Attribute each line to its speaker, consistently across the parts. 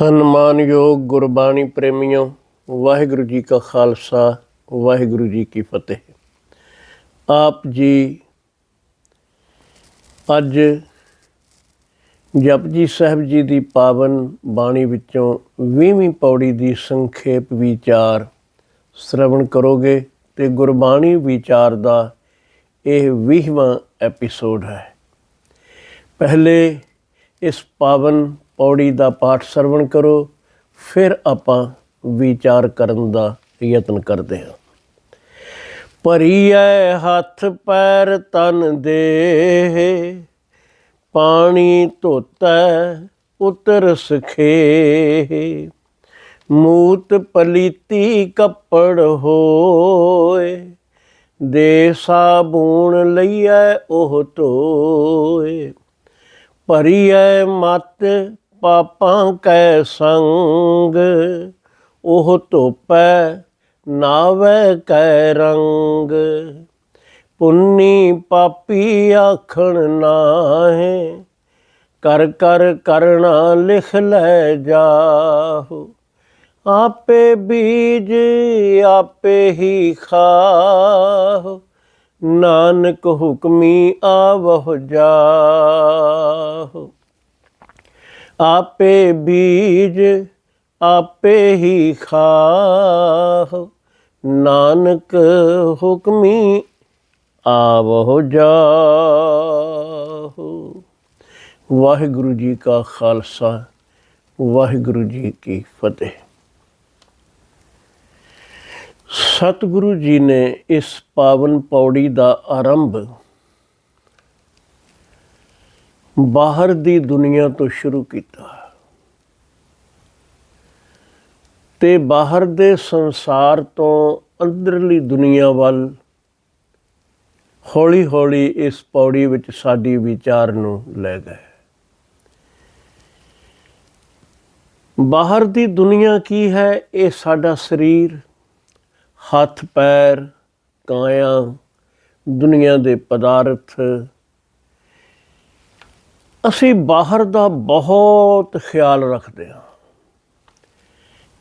Speaker 1: ਸਨਮਾਨਯੋਗ ਗੁਰਬਾਣੀ ਪ੍ਰੇਮੀਓ, ਵਾਹਿਗੁਰੂ ਜੀ ਕਾ ਖਾਲਸਾ, ਵਾਹਿਗੁਰੂ ਜੀ ਕੀ ਫਤਿਹ। ਆਪ ਜੀ ਅੱਜ ਜਪਜੀ ਸਾਹਿਬ ਜੀ ਦੀ ਪਾਵਨ ਬਾਣੀ ਵਿੱਚੋਂ 20ਵੀਂ ਪੌੜੀ ਦੀ ਸੰਖੇਪ ਵਿਚਾਰ ਸ਼ਰਵਣ ਕਰੋਗੇ ਤੇ ਗੁਰਬਾਣੀ ਵਿਚਾਰ ਦਾ ਇਹ 20ਵਾਂ ਐਪੀਸੋਡ ਹੈ। ਪਹਿਲੇ ਇਸ ਪਾਵਨ ਪੌੜੀ ਦਾ ਪਾਠ ਸਰਵਣ ਕਰੋ, ਫਿਰ ਆਪਾਂ ਵਿਚਾਰ ਕਰਨ ਦਾ ਯਤਨ ਕਰਦੇ ਹਾਂ। ਭਰੀਐ ਹੱਥ ਪੈਰ ਤਨ ਦੇ ਪਾਣੀ ਧੋਤੈ ਉਤਰ ਸਖੇ ਮੂਤ ਪਲੀਤੀ ਕੱਪੜ ਹੋਏ, ਦੇ ਸਾਬੂਣ ਲਈਐ ਉਹ ਧੋਏ। ਭਰੀਐ ਮਤ ਪਾਪਾਂ ਕੈ ਸੰਗ, ਉਹ ਧੋਪੈ ਨਾਵੇ ਕੈ ਰੰਗ। ਪੁੰਨੀ ਪਾਪੀ ਆਖਣ ਨਾਹੇ, ਕਰ ਕਰ ਕਰਣਾ ਲਿਖ ਲੈ ਜਾਹੋ। ਆਪੇ ਬੀਜ ਆਪੇ ਹੀ ਖਾਹ, ਨਾਨਕ ਹੁਕਮੀ ਆਵਹ ਜਾਹੋ। ਆਪੇ ਬੀਜ ਆਪੇ ਹੀ ਖਾਹ। ਨਾਨਕ ਹੁਕਮੀ ਆਵਹ ਜਾਹੋ। ਵਾਹਿਗੁਰੂ ਜੀ ਕਾ ਖਾਲਸਾ, ਵਾਹਿਗੁਰੂ ਜੀ ਕੀ ਫਤਿਹ। ਸਤਿਗੁਰੂ ਜੀ ਨੇ ਇਸ ਪਾਵਨ ਪੌੜੀ ਦਾ ਆਰੰਭ ਬਾਹਰ ਦੀ ਦੁਨੀਆ ਤੋਂ ਸ਼ੁਰੂ ਕੀਤਾ। ਤੇ ਬਾਹਰ ਦੇ ਸੰਸਾਰ ਤੋਂ ਅੰਦਰਲੀ ਦੁਨੀਆ ਵੱਲ ਹੌਲੀ ਹੌਲੀ ਇਸ ਪੌੜੀ ਵਿੱਚ ਸਾਡੀ ਵਿਚਾਰ ਨੂੰ ਲੈ ਗਏ। ਬਾਹਰ ਦੀ ਦੁਨੀਆ ਕੀ ਹੈ? ਇਹ ਸਾਡਾ ਸਰੀਰ ਹੱਥ ਪੈਰ ਕਾਇਆ, ਦੁਨੀਆ ਦੇ ਪਦਾਰਥ ਅਸੀਂ ਬਾਹਰ ਦਾ ਬਹੁਤ ਖਿਆਲ ਰੱਖਦੇ ਹਾਂ।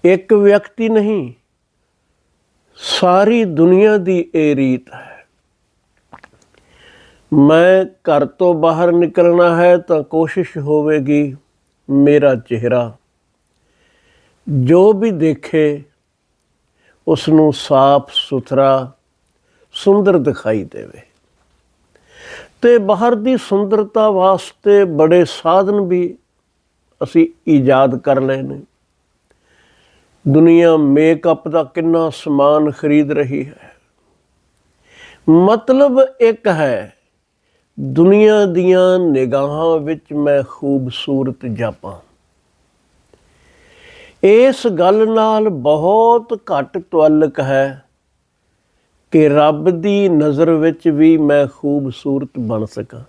Speaker 1: ਇੱਕ ਵਿਅਕਤੀ ਨਹੀਂ, ਸਾਰੀ ਦੁਨੀਆ ਦੀ ਇਹ ਰੀਤ ਹੈ। ਮੈਂ ਘਰ ਤੋਂ ਬਾਹਰ ਨਿਕਲਣਾ ਹੈ ਤਾਂ ਕੋਸ਼ਿਸ਼ ਹੋਵੇਗੀ ਮੇਰਾ ਚਿਹਰਾ। ਜੋ ਵੀ ਦੇਖੇ ਉਸ ਨੂੰ ਸਾਫ਼ ਸੁਥਰਾ ਸੁੰਦਰ ਦਿਖਾਈ ਦੇਵੇ। ਤੇ ਬਾਹਰ ਦੀ ਸੁੰਦਰਤਾ ਵਾਸਤੇ ਬੜੇ ਸਾਧਨ ਵੀ ਅਸੀਂ ਈਜਾਦ ਕਰ ਲਏ ਨੇ। ਦੁਨੀਆ ਮੇਕਅਪ ਦਾ ਕਿੰਨਾ ਸਮਾਨ ਖਰੀਦ ਰਹੀ ਹੈ। ਮਤਲਬ ਇੱਕ ਹੈ, ਦੁਨੀਆ ਦੀਆਂ ਨਿਗਾਹਾਂ ਵਿੱਚ ਮੈਂ ਖੂਬਸੂਰਤ ਜਾਪਾਂ। ਇਸ ਗੱਲ ਨਾਲ ਬਹੁਤ ਘੱਟ ਤਵੱਲਕ ਹੈ ਕਿ ਰੱਬ ਦੀ ਨਜ਼ਰ ਵਿੱਚ ਵੀ ਮੈਂ ਖੂਬਸੂਰਤ ਬਣ ਸਕਾਂ।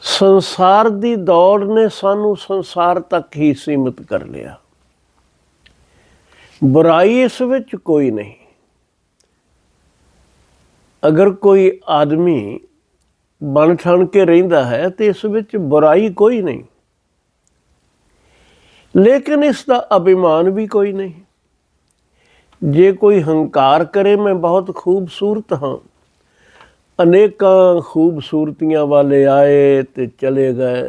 Speaker 1: ਸੰਸਾਰ ਦੀ ਦੌੜ ਨੇ ਸਾਨੂੰ ਸੰਸਾਰ ਤੱਕ ਹੀ ਸੀਮਿਤ ਕਰ ਲਿਆ। ਬੁਰਾਈ ਇਸ ਵਿੱਚ ਕੋਈ ਨਹੀਂ। ਅਗਰ ਕੋਈ ਆਦਮੀ ਬਣ ਠਣ ਕੇ ਰਹਿੰਦਾ ਹੈ ਤੇ ਇਸ ਵਿੱਚ ਬੁਰਾਈ ਕੋਈ ਨਹੀਂ। ਲੇਕਿਨ ਇਸ ਦਾ ਅਭਿਮਾਨ ਵੀ ਕੋਈ ਨਹੀਂ। ਜੇ ਕੋਈ ਹੰਕਾਰ ਕਰੇ, ਮੈਂ ਬਹੁਤ ਖੂਬਸੂਰਤ ਹਾਂ। ਅਨੇਕਾਂ ਖੂਬਸੂਰਤੀਆਂ ਵਾਲੇ ਆਏ ਤੇ ਚਲੇ ਗਏ।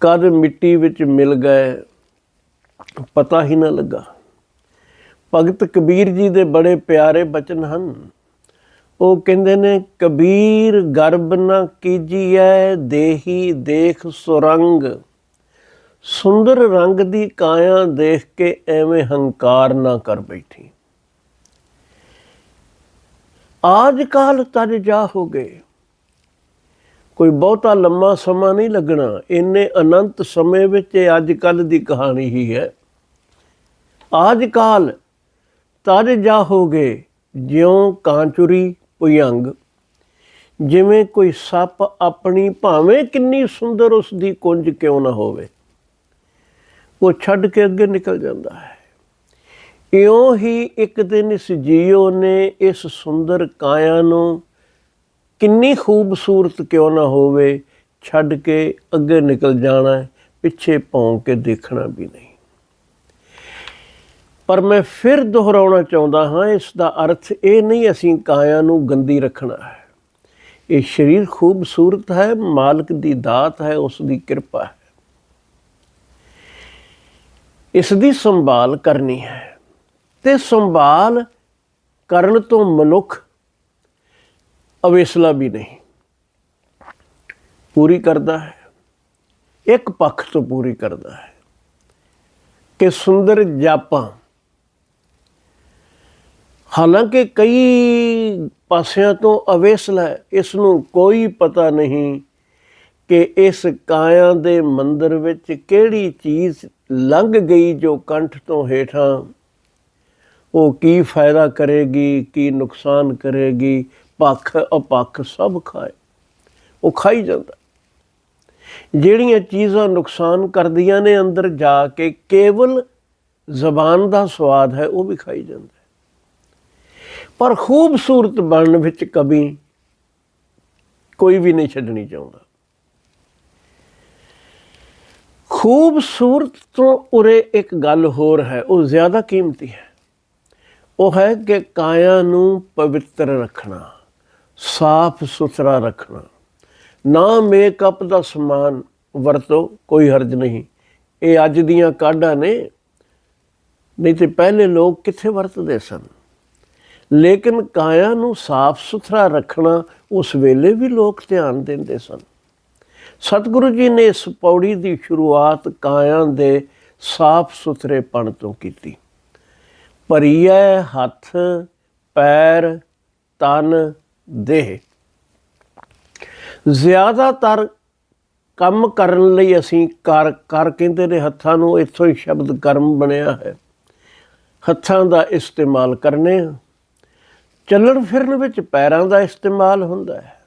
Speaker 1: ਕਦ ਮਿੱਟੀ ਵਿੱਚ ਮਿਲ ਗਏ, ਪਤਾ ਹੀ ਨਾ ਲੱਗਾ। ਭਗਤ ਕਬੀਰ ਜੀ ਦੇ ਬੜੇ ਪਿਆਰੇ ਬਚਨ ਹਨ। ਉਹ ਕਹਿੰਦੇ ਨੇ, ਕਬੀਰ, ਗਰਬ ਨਾ ਕੀਜੀਐ, ਦੇਹੀ ਦੇਖ ਸੁਰੰਗ। ਸੁੰਦਰ ਰੰਗ ਦੀ ਕਾਇਆ ਦੇਖ ਕੇ ਐਵੇਂ ਹੰਕਾਰ ਨਾ ਕਰ ਬੈਠੀ। ਆਜ ਕਾਲ ਤਜ ਜਾ ਹੋ ਗਏ ਕੋਈ ਬਹੁਤਾ ਲੰਮਾ ਸਮਾਂ ਨਹੀਂ ਲੱਗਣਾ। ਇੰਨੇ ਅਨੰਤ ਸਮੇਂ ਵਿੱਚ ਇਹ ਅੱਜ ਕੱਲ ਦੀ ਕਹਾਣੀ ਹੀ ਹੈ। ਆਜ ਕਾਲ ਤਜ ਜਾ ਹੋ ਗਏ ਜਿਉਂ ਕਾਂਚੁਰੀ ਭੁਯੰਗ। ਜਿਵੇਂ ਕੋਈ ਸੱਪ ਆਪਣੀ ਭਾਵੇਂ ਕਿੰਨੀ ਸੁੰਦਰ ਉਸ ਦੀ ਕੁੰਜ ਕਿਉਂ ਨਾ ਹੋਵੇ। ਉਹ ਛੱਡ ਕੇ ਅੱਗੇ ਨਿਕਲ ਜਾਂਦਾ ਹੈ। ਇਉਂ ਹੀ ਇੱਕ ਦਿਨ ਇਸ ਜੀਓ ਨੇ ਇਸ ਸੁੰਦਰ ਕਾਇਆ ਨੂੰ ਕਿੰਨੀ ਖੂਬਸੂਰਤ ਕਿਉਂ ਨਾ ਹੋਵੇ ਛੱਡ ਕੇ ਅੱਗੇ ਨਿਕਲ ਜਾਣਾ ਹੈ, ਪਿੱਛੇ ਭੌਂ ਕੇ ਦੇਖਣਾ ਵੀ ਨਹੀਂ। ਪਰ ਮੈਂ ਫਿਰ ਦੁਹਰਾਉਣਾ ਚਾਹੁੰਦਾ ਹਾਂ, ਇਸ ਦਾ ਅਰਥ ਇਹ ਨਹੀਂ ਅਸੀਂ ਕਾਇਆ ਨੂੰ ਗੰਦੀ ਰੱਖਣਾ ਹੈ। ਇਹ ਸਰੀਰ ਖੂਬਸੂਰਤ ਹੈ, ਮਾਲਕ ਦੀ ਦਾਤ ਹੈ, ਉਸ ਦੀ ਕਿਰਪਾ ਹੈ। ਇਸ ਦੀ ਸੰਭਾਲ ਕਰਨੀ ਹੈ। ਤੇ ਸੰਭਾਲ ਕਰਨ ਤੋਂ ਮਨੁੱਖ ਅਵੇਸਲਾ ਵੀ ਨਹੀਂ। ਪੂਰੀ ਕਰਦਾ ਹੈ। ਇੱਕ ਪੱਖ ਤੋਂ ਪੂਰੀ ਕਰਦਾ ਹੈ। ਕਿ ਸੁੰਦਰ ਜਾਪਾਂ ਹਾਲਾਂਕਿ ਕਈ ਪਾਸਿਆਂ ਤੋਂ ਅਵੇਸਲਾ ਹੈ। ਇਸ ਨੂੰ ਕੋਈ ਪਤਾ ਨਹੀਂ ਕਿ ਇਸ ਕਾਇਆ ਦੇ ਮੰਦਰ ਵਿੱਚ ਕਿਹੜੀ ਚੀਜ਼ ਲੰਘ ਗਈ ਜੋ ਕੰਠ ਤੋਂ ਹੇਠਾਂ? ਉਹ ਕੀ ਫਾਇਦਾ ਕਰੇਗੀ, ਕੀ ਨੁਕਸਾਨ ਕਰੇਗੀ? ਪੱਖ ਅਪੱਖ ਸਭ ਖਾਏ। ਉਹ ਖਾਈ ਜਾਂਦਾ। ਜਿਹੜੀਆਂ ਚੀਜ਼ਾਂ ਨੁਕਸਾਨ ਕਰਦੀਆਂ ਨੇ ਅੰਦਰ ਜਾ ਕੇ, ਕੇਵਲ ਜ਼ਬਾਨ ਦਾ ਸਵਾਦ ਹੈ, ਉਹ ਵੀ ਖਾਈ ਜਾਂਦਾ ਪਰ ਖੂਬਸੂਰਤ ਬਣਨ ਵਿੱਚ ਕभी ਕੋਈ ਵੀ ਨਹੀਂ ਛੱਡਣੀ ਚਾਹੁੰਦਾ। ਖੂਬਸੂਰਤ ਤੋਂ ਉਰੇ ਇੱਕ ਗੱਲ ਹੋਰ ਹੈ, ਉਹ ਜ਼ਿਆਦਾ ਕੀਮਤੀ ਹੈ। ਉਹ ਹੈ ਕਿ ਕਾਇਆ ਨੂੰ ਪਵਿੱਤਰ ਰੱਖਣਾ, ਸਾਫ਼ ਸੁਥਰਾ ਰੱਖਣਾ, ਨਾ ਮੇਕਅਪ ਦਾ ਸਮਾਨ ਵਰਤੋ, ਕੋਈ ਹਰਜ ਨਹੀਂ। ਇਹ ਅੱਜ ਦੀਆਂ ਕਾਢਾਂ ਨੇ, ਨਹੀਂ ਤੇ ਪਹਿਲੇ ਲੋਕ ਕਿੱਥੇ ਵਰਤਦੇ ਸਨ? ਲੇਕਿਨ ਕਾਇਆ ਨੂੰ ਸਾਫ਼ ਸੁਥਰਾ ਰੱਖਣਾ, ਉਸ ਵੇਲੇ ਵੀ ਲੋਕ ਧਿਆਨ ਦਿੰਦੇ ਸਨ। ਸਤਿਗੁਰੂ ਜੀ ਨੇ ਇਸ ਪੌੜੀ ਦੀ ਸ਼ੁਰੂਆਤ ਕਾਇਆਂ ਦੇ ਸਾਫ਼ ਸੁਥਰੇ ਪਣ ਤੋਂ ਕੀਤੀ। ਭਰੀਐ ਹੱਥ, ਪੈਰ, ਤਨ, ਦੇਹ। ਜ਼ਿਆਦਾਤਰ ਕੰਮ ਕਰਨ ਲਈ ਅਸੀਂ ਕਰ ਕਰ ਕਹਿੰਦੇ ਨੇ ਹੱਥਾਂ ਨੂੰ, ਇੱਥੋਂ ਹੀ ਸ਼ਬਦ ਕਰਮ ਬਣਿਆ ਹੈ। ਹੱਥਾਂ ਦਾ ਇਸਤੇਮਾਲ ਕਰਨੇ ਚੱਲਣ ਫਿਰਨ ਵਿੱਚ ਪੈਰਾਂ ਦਾ ਇਸਤੇਮਾਲ ਹੁੰਦਾ ਹੈ।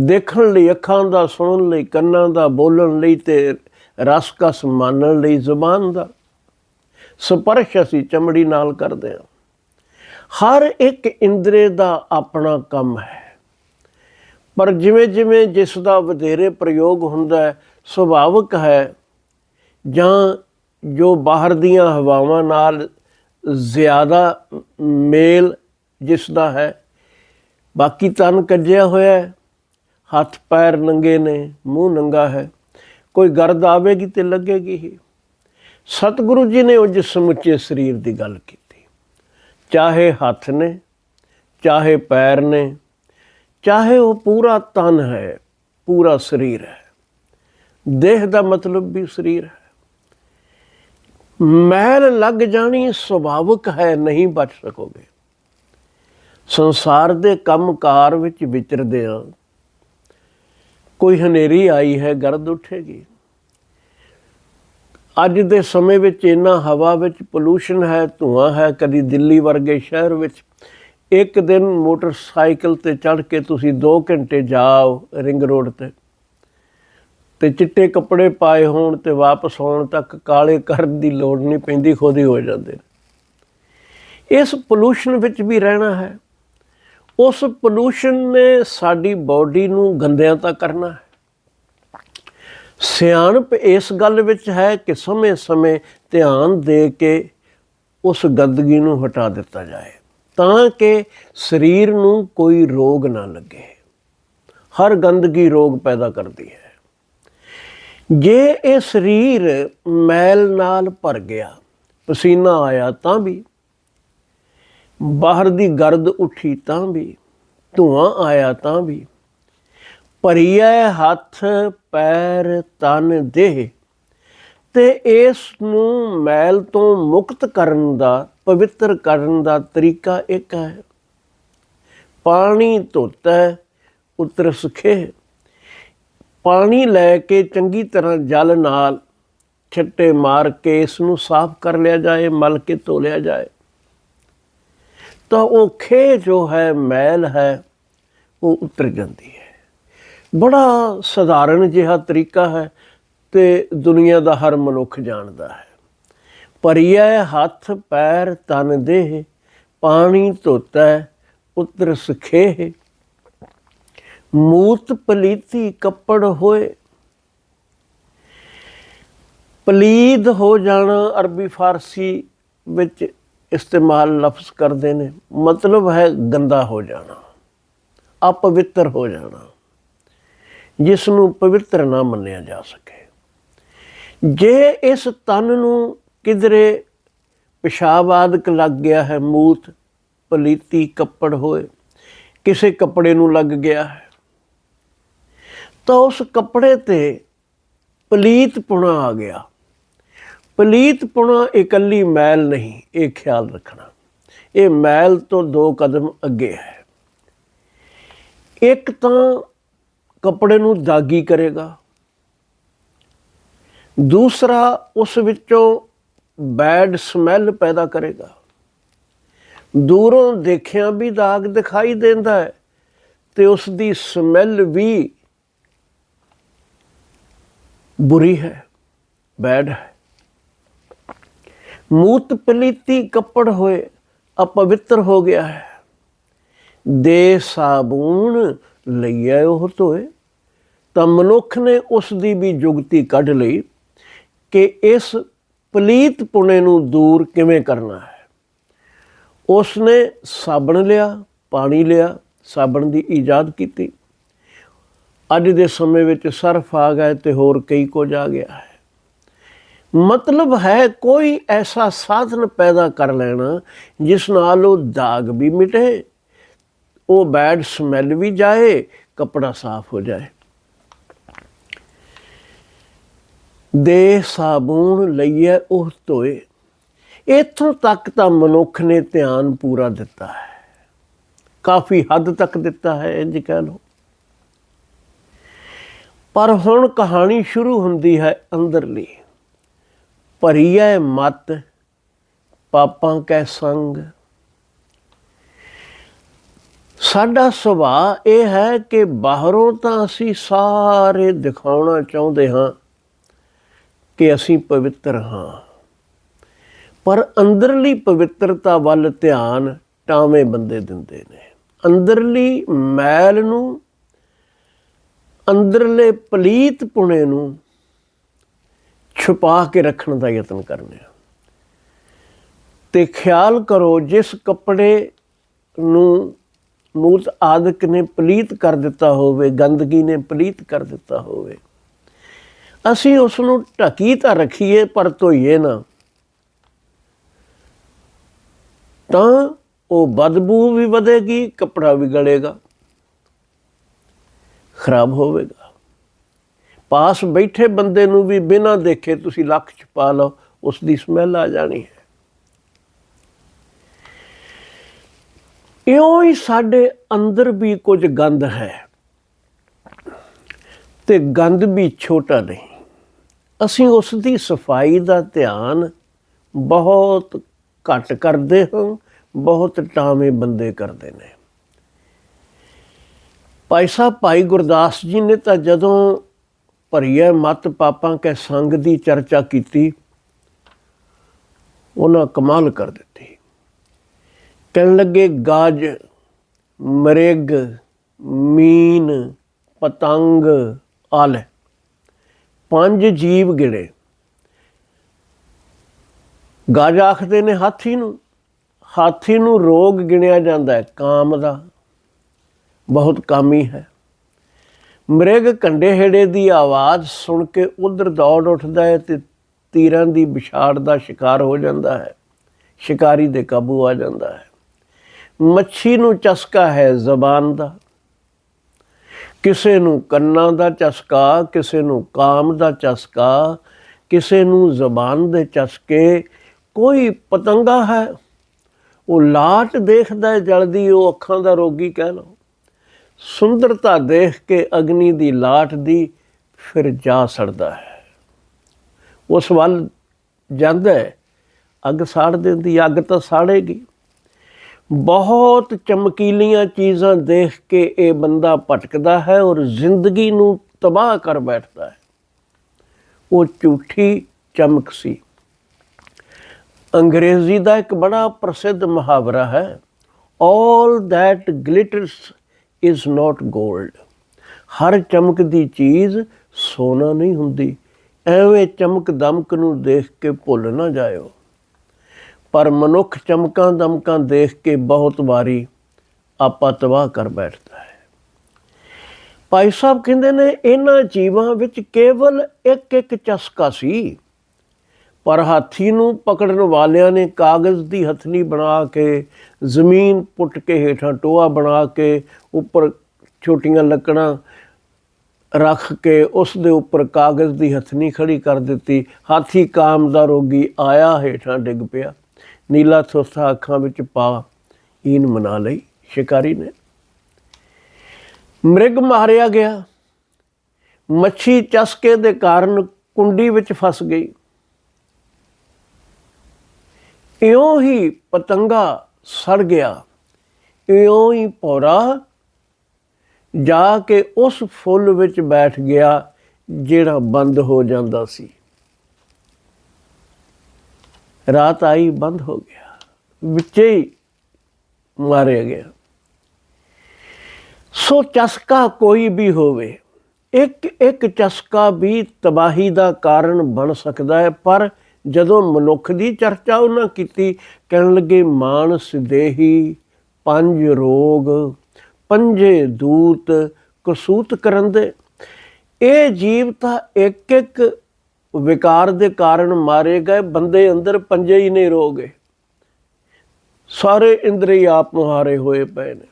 Speaker 1: ਦੇਖਣ ਲਈ, ਅੱਖਾਂ ਦਾ, ਸੁਣਨ ਲਈ, ਕੰਨਾਂ ਦਾ, ਬੋਲਣ ਲਈ ਤੇ ਰਸ ਕਸ ਮਾਨਣ ਲਈ, ਜ਼ੁਬਾਨ ਦਾ। ਸਪਰਸ਼ ਅਸੀਂ ਚਮੜੀ ਨਾਲ ਕਰਦੇ ਹਾਂ। ਹਰ ਇੱਕ ਇੰਦਰੇ ਦਾ ਆਪਣਾ ਕੰਮ ਹੈ। ਪਰ ਜਿਵੇਂ ਜਿਵੇਂ ਜਿਸ ਦਾ ਵਧੇਰੇ ਪ੍ਰਯੋਗ ਹੁੰਦਾ ਹੈ, ਸੁਭਾਵਿਕ ਹੈ, ਜਾਂ ਜੋ ਬਾਹਰ ਦੀਆਂ ਹਵਾਵਾਂ ਨਾਲ ਜ਼ਿਆਦਾ ਮੇਲ ਜਿਸ ਦਾ ਹੈ, ਬਾਕੀ ਤਨ ਕੱਜਿਆ ਹੋਇਆ ਹੈ ਹੱਥ ਪੈਰ ਨੰਗੇ ਨੇ, ਮੂੰਹ ਨੰਗਾ ਹੈ। ਕੋਈ ਗਰਦ ਆਵੇਗੀ ਤੇ ਲੱਗੇਗੀ ਹੀ। ਸਤਿਗੁਰੂ ਜੀ ਨੇ ਉਹ ਸਮੁੱਚੇ ਸਰੀਰ ਦੀ ਗੱਲ ਕੀਤੀ। ਚਾਹੇ ਹੱਥ ਨੇ, ਚਾਹੇ ਪੈਰ ਨੇ, ਚਾਹੇ ਉਹ ਪੂਰਾ ਤਨ ਹੈ, ਪੂਰਾ ਸਰੀਰ ਹੈ। ਦੇਹ ਦਾ ਮਤਲਬ ਵੀ ਸਰੀਰ ਹੈ। ਮਹਿਲ ਲੱਗ ਜਾਣੀ ਸੁਭਾਵਿਕ ਹੈ, ਨਹੀਂ ਬਚ ਸਕੋਗੇ। ਸੰਸਾਰ ਦੇ ਕੰਮਕਾਰ ਵਿੱਚ ਵਿਚਰਦੇ ਆ। ਕੋਈ ਹਨੇਰੀ ਆਈ ਹੈ, ਗਰਦ ਉੱਠੇਗੀ। ਅੱਜ ਦੇ ਸਮੇਂ ਵਿੱਚ ਇੰਨਾ ਹਵਾ ਵਿੱਚ ਪੋਲੂਸ਼ਨ ਹੈ, ਧੂਆਂ ਹੈ, ਕਦੀ ਦਿੱਲੀ ਵਰਗੇ ਸ਼ਹਿਰ ਵਿੱਚ। ਇੱਕ ਦਿਨ ਮੋਟਰਸਾਈਕਲ ਤੇ ਚੜ੍ਹ ਕੇ ਤੁਸੀਂ 2 ਘੰਟੇ ਜਾਓ ਰਿੰਗ ਰੋਡ ਤੇ। ਤੇ ਚਿੱਟੇ ਕੱਪੜੇ ਪਾਏ ਹੋਣ ਤੇ ਵਾਪਸ ਆਉਣ ਤੱਕ ਕਾਲੇ ਕਰਨ ਦੀ ਲੋੜ ਨਹੀਂ ਪੈਂਦੀ, ਖੁਦ ਹੀ ਹੋ ਜਾਂਦੇ ਇਸ ਪੋਲੂਸ਼ਨ ਵਿੱਚ ਵੀ ਰਹਿਣਾ ਹੈ। ਉਸ ਪੋਲੂਸ਼ਨ ਨੇ ਸਾਡੀ ਬਾਡੀ ਨੂੰ ਗੰਦਿਆਂ ਤਾਂ ਕਰਨਾ ਸਿਆਣਪ ਇਸ ਗੱਲ ਵਿੱਚ ਹੈ ਕਿ ਸਮੇਂ-ਸਮੇਂ ਧਿਆਨ ਦੇ ਕੇ ਉਸ ਗੰਦਗੀ ਨੂੰ ਹਟਾ ਦਿੱਤਾ ਜਾਏ, ਤਾਂ ਕਿ ਸਰੀਰ ਨੂੰ ਕੋਈ ਰੋਗ ਨਾ ਲੱਗੇ। ਹਰ ਗੰਦਗੀ ਰੋਗ ਪੈਦਾ ਕਰਦੀ ਹੈ। ਜੇ ਇਹ ਸਰੀਰ ਮੈਲ ਨਾਲ ਭਰ ਗਿਆ, ਪਸੀਨਾ ਆਇਆ ਤਾਂ ਵੀ ਬਾਹਰ ਦੀ ਗਰਦ ਉੱਠੀ ਤਾਂ ਵੀ, ਧੂਆਂ ਆਇਆ ਤਾਂ ਵੀ। ਭਰੀਐ ਹੱਥ, ਪੈਰ, ਤਨ, ਦੇਹ, ਤੇ ਇਸ ਨੂੰ ਮੈਲ ਤੋਂ ਮੁਕਤ ਕਰਨ ਦਾ, ਪਵਿੱਤਰ ਕਰਨ ਦਾ ਤਰੀਕਾ ਇੱਕ ਹੈ। ਪਾਣੀ ਧੋਤਾ ਉਤਰ ਸੁਖੇ ਪਾਣੀ ਲੈ ਕੇ ਚੰਗੀ ਤਰ੍ਹਾਂ ਜਲ ਨਾਲ ਛੱਟੇ ਮਾਰ ਕੇ ਇਸ ਨੂੰ ਸਾਫ਼ ਕਰ ਲਿਆ ਜਾਏ, ਮਲ ਕੇ ਧੋ ਲਿਆ ਜਾਏ। ਤਾਂ ਉਹ ਖੇ ਜੋ ਹੈ, ਮੈਲ ਹੈ, ਉਹ ਉਤਰ ਜਾਂਦੀ ਹੈ। ਬੜਾ ਸਧਾਰਨ ਜਿਹਾ ਤਰੀਕਾ ਹੈ ਤੇ ਦੁਨੀਆ ਦਾ ਹਰ ਮਨੁੱਖ ਜਾਣਦਾ ਹੈ। ਭਰੀਐ ਹੱਥ, ਪੈਰ, ਤਨ ਦੇ ਪਾਣੀ ਧੋਤਾ ਉਤਰ ਸੁਖੇ ਮੂਤ ਪਲੀਤੀ ਕੱਪੜ ਹੋਏ। ਪਲੀਦ ਹੋ ਜਾਣਾ ਅਰਬੀ ਫਾਰਸੀ ਵਿੱਚ ਇਸਤੇਮਾਲ ਲਫ਼ਜ਼ ਕਰਦੇ ਨੇ, ਮਤਲਬ ਹੈ ਗੰਦਾ ਹੋ ਜਾਣਾ, ਅਪਵਿੱਤਰ ਹੋ ਜਾਣਾ ਜਿਸ ਨੂੰ ਪਵਿੱਤਰ ਨਾ ਮੰਨਿਆ ਜਾ ਸਕੇ। ਜੇ ਇਸ ਤਨ ਨੂੰ ਕਿਧਰੇ ਪਿਸ਼ਾਬ ਆਦਿਕ ਲੱਗ ਗਿਆ ਹੈ, ਮੂਤ, ਪਲੀਤੀ, ਕੱਪੜ ਹੋਏ, ਕਿਸੇ ਕੱਪੜੇ ਨੂੰ ਲੱਗ ਗਿਆ ਹੈ, ਤਾਂ ਉਸ ਕੱਪੜੇ ਤੇ ਪਲੀਤ ਪੁਣਾ ਆ ਗਿਆ। ਪਲੀਤਪੁਣਾ ਇਕੱਲੀ ਮੈਲ ਨਹੀਂ, ਇਹ ਖਿਆਲ ਰੱਖਣਾ। ਇਹ ਮੈਲ ਤੋਂ ਦੋ ਕਦਮ ਅੱਗੇ ਹੈ। ਇੱਕ ਤਾਂ ਕੱਪੜੇ ਨੂੰ ਦਾਗੀ ਕਰੇਗਾ। ਦੂਸਰਾ, ਉਸ ਵਿੱਚੋਂ ਬੈਡ ਸਮੈਲ ਪੈਦਾ ਕਰੇਗਾ। ਦੂਰੋਂ ਦੇਖਿਆ ਵੀ ਦਾਗ ਦਿਖਾਈ ਦਿੰਦਾ ਹੈ ਤੇ ਉਸ ਦੀ ਸਮੈਲ ਵੀ ਬੁਰੀ ਹੈ, ਬੈਡ ਹੈ। ਮੂਤ ਪਲੀਤੀ ਕੱਪੜ ਹੋਏ, ਅਪਵਿੱਤਰ ਹੋ ਗਿਆ ਹੈ। ਦੇ ਸਾਬੂਨ ਲਈਏ ਉਹ ਧੋਏ। ਤਾਂ ਮਨੁੱਖ ਨੇ ਉਸ ਦੀ ਵੀ ਜੁਗਤੀ ਕੱਢ ਲਈ ਕਿ ਇਸ ਪਲੀਤ ਪੁਣੇ ਨੂੰ ਦੂਰ ਕਿਵੇਂ ਕਰਨਾ ਹੈ। ਉਸ ਨੇ ਸਾਬਣ ਲਿਆ, ਪਾਣੀ ਲਿਆ, ਸਾਬਣ ਦੀ ਇਜਾਦ ਕੀਤੀ। ਅੱਜ ਦੇ ਸਮੇਂ ਵਿੱਚ ਸਰਫ ਆ ਗਿਆ ਤੇ ਹੋਰ ਕਈ ਕੁਝ ਆ ਗਿਆ ਹੈ। ਮਤਲਬ ਹੈ ਕੋਈ ਐਸਾ ਸਾਧਨ ਪੈਦਾ ਕਰ ਲੈਣਾ ਜਿਸ ਨਾਲ ਉਹ ਦਾਗ ਵੀ ਮਿਟੇ, ਉਹ ਬੈਡ ਸਮੈਲ ਵੀ ਜਾਏ, ਕਪੜਾ ਸਾਫ਼ ਹੋ ਜਾਏ। ਦੇ ਸਾਬੂਨ ਲਈਏ ਉਹ ਧੋਏ। ਇੱਥੋਂ ਤੱਕ ਤਾਂ ਮਨੁੱਖ ਨੇ ਧਿਆਨ ਪੂਰਾ ਦਿੱਤਾ ਹੈ। ਕਾਫੀ ਹੱਦ ਤੱਕ ਦਿੱਤਾ ਹੈ, ਇੰਜ ਕਹਿ ਲਓ। ਪਰ ਹੁਣ ਕਹਾਣੀ ਸ਼ੁਰੂ ਹੁੰਦੀ ਹੈ ਅੰਦਰਲੀ। ਭਰੀਐ ਮਤ, ਪਾਪਾਂ ਕੈ ਸੰਗ। ਸਾਡਾ ਸੁਭਾਅ ਇਹ ਹੈ ਕਿ ਬਾਹਰੋਂ ਤਾਂ ਅਸੀਂ ਸਾਰੇ ਦਿਖਾਉਣਾ ਚਾਹੁੰਦੇ ਹਾਂ ਕਿ ਅਸੀਂ ਪਵਿੱਤਰ ਹਾਂ। ਪਰ ਅੰਦਰਲੀ ਪਵਿੱਤਰਤਾ ਵੱਲ ਧਿਆਨ ਟਾਵੇਂ ਬੰਦੇ ਦਿੰਦੇ ਨੇ। ਅੰਦਰਲੀ ਮੈਲ ਨੂੰ, ਅੰਦਰਲੇ ਪਲੀਤ ਪੁਣੇ ਨੂੰ ਛੁਪਾ ਕੇ ਰੱਖਣ ਦਾ ਯਤਨ ਕਰਨੇ ਆ। ਤੇ ਖਿਆਲ ਕਰੋ, ਜਿਸ ਕੱਪੜੇ ਨੂੰ ਮੂਰਤ ਆਦਿਕ ਨੇ ਪਲੀਤ ਕਰ ਦਿੱਤਾ ਹੋਵੇ, ਗੰਦਗੀ ਨੇ ਪਲੀਤ ਕਰ ਦਿੱਤਾ ਹੋਵੇ, ਅਸੀਂ ਉਸ ਨੂੰ ਢਕੀ ਤਾਂ ਰੱਖੀਏ, ਪਰ ਧੋਈਏ ਨਾ। ਤਾਂ ਉਹ ਬਦਬੂ ਵੀ ਵਧੇਗੀ, ਕਪੜਾ ਵੀ ਗਲੇਗਾ, ਖਰਾਬ ਹੋਵੇਗਾ। ਪਾਸ ਬੈਠੇ ਬੰਦੇ ਨੂੰ ਵੀ ਬਿਨਾਂ ਦੇਖੇ ਤੁਸੀਂ ਲੱਖ ਚ ਪਾ ਲਓ ਉਸ ਦੀ ਸਮੈਲ ਆ ਜਾਣੀ ਹੈ। ਇਉਂ ਹੀ ਸਾਡੇ ਅੰਦਰ ਵੀ ਕੁਝ ਗੰਦ ਹੈ ਤੇ ਗੰਦ ਵੀ ਛੋਟਾ ਨਹੀਂ। ਅਸੀਂ ਉਸ ਦੀ ਸਫ਼ਾਈ ਦਾ ਧਿਆਨ ਬਹੁਤ ਘੱਟ ਕਰਦੇ ਹਾਂ, ਬਹੁਤ ਟਾਵੇਂ ਬੰਦੇ ਕਰਦੇ ਨੇ। ਭਾਈ ਸਾਹਿਬ, ਭਾਈ ਗੁਰਦਾਸ ਜੀ ਨੇ ਤਾਂ ਜਦੋਂ ਭਰੀਏ ਮਤ ਪਾਪਾਂ ਕੇ ਸੰਗ ਦੀ ਚਰਚਾ ਕੀਤੀ। ਉਹਨਾਂ ਕਮਾਲ ਕਰ ਦਿੱਤੀ। ਕਹਿਣ ਲੱਗੇ, ਗਾਜ, ਮਰੇਗ, ਮੀਨ, ਪਤੰਗ ਆਲ ਪੰਜ ਜੀਵ ਗਿਣੇ। ਗਾਜ ਆਖਦੇ ਨੇ, ਹਾਥੀ ਨੂੰ ਹਾਥੀ ਨੂੰ ਰੋਗ ਗਿਣਿਆ ਜਾਂਦਾ ਹੈ, ਕਾਮ ਦਾ ਬਹੁਤ ਕਾਮੀ ਹੈ। ਮ੍ਰਿਗ ਕੰਡੇ ਹੇੜੇ ਦੀ ਆਵਾਜ਼ ਸੁਣ ਕੇ ਉਧਰ ਦੌੜ ਉੱਠਦਾ ਹੈ ਤੇ ਤੀਰਾਂ ਦੀ ਵਿਛਾੜ ਦਾ ਸ਼ਿਕਾਰ ਹੋ ਜਾਂਦਾ ਹੈ। ਸ਼ਿਕਾਰੀ ਦੇ ਕਾਬੂ ਆ ਜਾਂਦਾ ਹੈ। ਮੱਛੀ ਨੂੰ ਚਸਕਾ ਹੈ ਜ਼ਬਾਨ ਦਾ। ਕਿਸੇ ਨੂੰ ਕੰਨਾਂ ਦਾ ਚਸਕਾ, ਕਿਸੇ ਨੂੰ ਕਾਮ ਦਾ ਚਸਕਾ, ਕਿਸੇ ਨੂੰ ਜ਼ਬਾਨ ਦੇ ਚਸਕੇ, ਕੋਈ ਪਤੰਗਾ ਹੈ। ਉਹ ਲਾਟ ਦੇਖਦਾ ਜਲਦੀ, ਉਹ ਅੱਖਾਂ ਦਾ ਰੋਗੀ ਕਹਿ ਲਓ। ਸੁੰਦਰਤਾ ਦੇਖ ਕੇ ਅਗਨੀ ਦੀ ਲਾਟ ਦੀ ਫਿਰ ਜਾ ਸੜਦਾ ਹੈ। ਉਸ ਵੱਲ ਜਾਂਦਾ ਹੈ। ਅੱਗ ਸਾੜ ਦਿੰਦੀ ਅੱਗ ਤਾਂ ਸਾੜੇਗੀ। ਬਹੁਤ ਚਮਕੀਲੀਆਂ ਚੀਜ਼ਾਂ ਦੇਖ ਕੇ ਇਹ ਬੰਦਾ ਭਟਕਦਾ ਹੈ ਔਰ ਜ਼ਿੰਦਗੀ ਨੂੰ ਤਬਾਹ ਕਰ ਬੈਠਦਾ ਹੈ। ਉਹ ਝੂਠੀ ਚਮਕ ਸੀ। ਅੰਗਰੇਜ਼ੀ ਦਾ ਇੱਕ ਬੜਾ ਪ੍ਰਸਿੱਧ ਮੁਹਾਵਰਾ ਹੈ, all that glitters is not gold. ਹਰ ਚਮਕਦੀ ਚੀਜ਼ ਸੋਨਾ ਨਹੀਂ ਹੁੰਦੀ। ਐਵੇਂ ਚਮਕ ਦਮਕ ਨੂੰ ਦੇਖ ਕੇ ਭੁੱਲ ਨਾ ਜਾਇਓ। ਪਰ ਮਨੁੱਖ ਚਮਕਾਂ ਦਮਕਾਂ ਦੇਖ ਕੇ ਬਹੁਤ ਵਾਰੀ ਆਪਾ ਤਬਾਹ ਕਰ ਬੈਠਦਾ ਹੈ। ਭਾਈ ਸਾਹਿਬ ਕਹਿੰਦੇ ਨੇ, ਇਹਨਾਂ ਜੀਵਾਂ ਵਿੱਚ ਕੇਵਲ ਇੱਕ ਇੱਕ ਚਸਕਾ ਸੀ। ਪਰ ਹਾਥੀ ਨੂੰ ਪਕੜਨ ਵਾਲਿਆਂ ਨੇ ਕਾਗਜ਼ ਦੀ ਹਥਨੀ ਬਣਾ ਕੇ, ਜ਼ਮੀਨ ਪੁੱਟ ਕੇ ਹੇਠਾਂ ਟੋਆ ਬਣਾ ਕੇ ਉੱਪਰ ਛੋਟੀਆਂ ਲੱਕੜਾਂ ਰੱਖ ਕੇ ਉਸ ਦੇ ਉੱਪਰ ਕਾਗਜ਼ ਦੀ ਹਥਨੀ ਖੜੀ ਕਰ ਦਿੱਤੀ। ਹਾਥੀ ਕਾਮ ਦਾ ਰੋਗੀ ਆਇਆ, ਹੇਠਾਂ ਡਿੱਗ ਪਿਆ। ਨੀਲਾ ਥੋਸਾ ਅੱਖਾਂ ਵਿੱਚ ਪਾ, ਈਨ ਮਨਾ ਲਈ। ਸ਼ਿਕਾਰੀ ਨੇ ਮ੍ਰਿਗ ਮਾਰਿਆ ਗਿਆ। ਮੱਛੀ ਚਸਕੇ ਦੇ ਕਾਰਨ ਕੁੰਡੀ ਵਿੱਚ ਫਸ ਗਈ। ਇਉਂ ਹੀ ਪਤੰਗਾ ਸੜ ਗਿਆ, ਇਉਂ ਹੀ ਪੌਰਾ ਜਾ ਕੇ ਉਸ ਫੁੱਲ ਵਿੱਚ ਬੈਠ ਗਿਆ ਜਿਹੜਾ ਬੰਦ ਹੋ ਜਾਂਦਾ ਸੀ। ਰਾਤ ਆਈ, ਬੰਦ ਹੋ ਗਿਆ, ਵਿੱਚੇ ਹੀ ਮਾਰਿਆ ਗਿਆ। ਸੋ ਚਸਕਾ ਕੋਈ ਵੀ ਹੋਵੇ ਇੱਕ ਇੱਕ ਚਸਕਾ ਵੀ ਤਬਾਹੀ ਦਾ ਕਾਰਨ ਬਣ ਸਕਦਾ ਹੈ, ਪਰ ਜਦੋਂ ਮਨੁੱਖ ਦੀ ਚਰਚਾ ਉਹਨਾਂ ਕੀਤੀ, ਕਹਿਣ ਲੱਗੇ, ਮਾਨਸ ਦੇਹੀ, ਪੰਜ ਰੋਗ, ਪੰਜੇ ਦੂਤ, ਕਸੂਤ ਕਰਨ ਦੇ। ਇਹ ਜੀਵ ਤਾਂ ਇੱਕ ਇੱਕ ਵਿਕਾਰ ਦੇ ਕਾਰਨ ਮਾਰੇ ਗਏ, ਬੰਦੇ ਅੰਦਰ ਪੰਜੇ ਹੀ ਨਹੀਂ ਰੋਗੇ ਸਾਰੇ ਇੰਦਰੀ ਆਪ ਮੁਹਾਰੇ ਹੋਏ ਪਏ ਨੇ।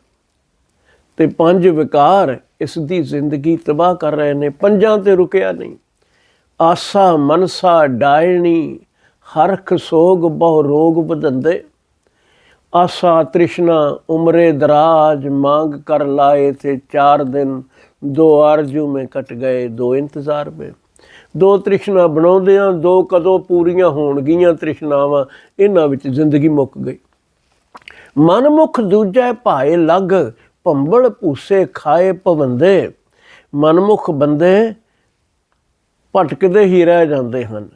Speaker 1: ਤੇ ਪੰਜ ਵਿਕਾਰ ਇਸ ਦੀ ਜ਼ਿੰਦਗੀ ਤਬਾਹ ਕਰ ਰਹੇ ਨੇ, ਪੰਜਾਂ ਤੇ ਰੁਕਿਆ ਨਹੀਂ। ਆਸਾ ਮਨਸਾ ਡਾਇਣੀ ਹਰਖ ਸੋਗ ਬਹੁ ਰੋਗ ਬਦੰਦੇ ਆਸਾ ਤ੍ਰਿਸ਼ਨਾ ਉਮਰੇ ਦਰਾਜ, ਮੰਗ ਕਰ ਲਾਏ ਤੇ ਚਾਰ ਦਿਨ, ਦੋ ਅਰਜੂ में ਕਟ ਗਏ, ਦੋ ਇੰਤਜ਼ਾਰ में ਦੋ ਤ੍ਰਿਸ਼ਨਾ ਬਣਾਉਂਦੇ ਆ ਦੋ ਕਦੋਂ ਪੂਰੀਆਂ ਹੋਣਗੀਆਂ ਤ੍ਰਿਸ਼ਨਾਵਾਂ, ਇਹਨਾਂ ਵਿੱਚ ਜ਼ਿੰਦਗੀ ਮੁੱਕ ਗਈ। ਮਨਮੁਖ ਦੂਜੇ ਭਾਏ ਲੱਗ, ਭੰਬਲ ਭੂਸੇ ਖਾਏ ਭਵੰਦੇ। ਮਨਮੁਖ ਬੰਦੇ ਭਟਕਦੇ ਹੀ ਰਹਿ ਜਾਂਦੇ ਹਨ।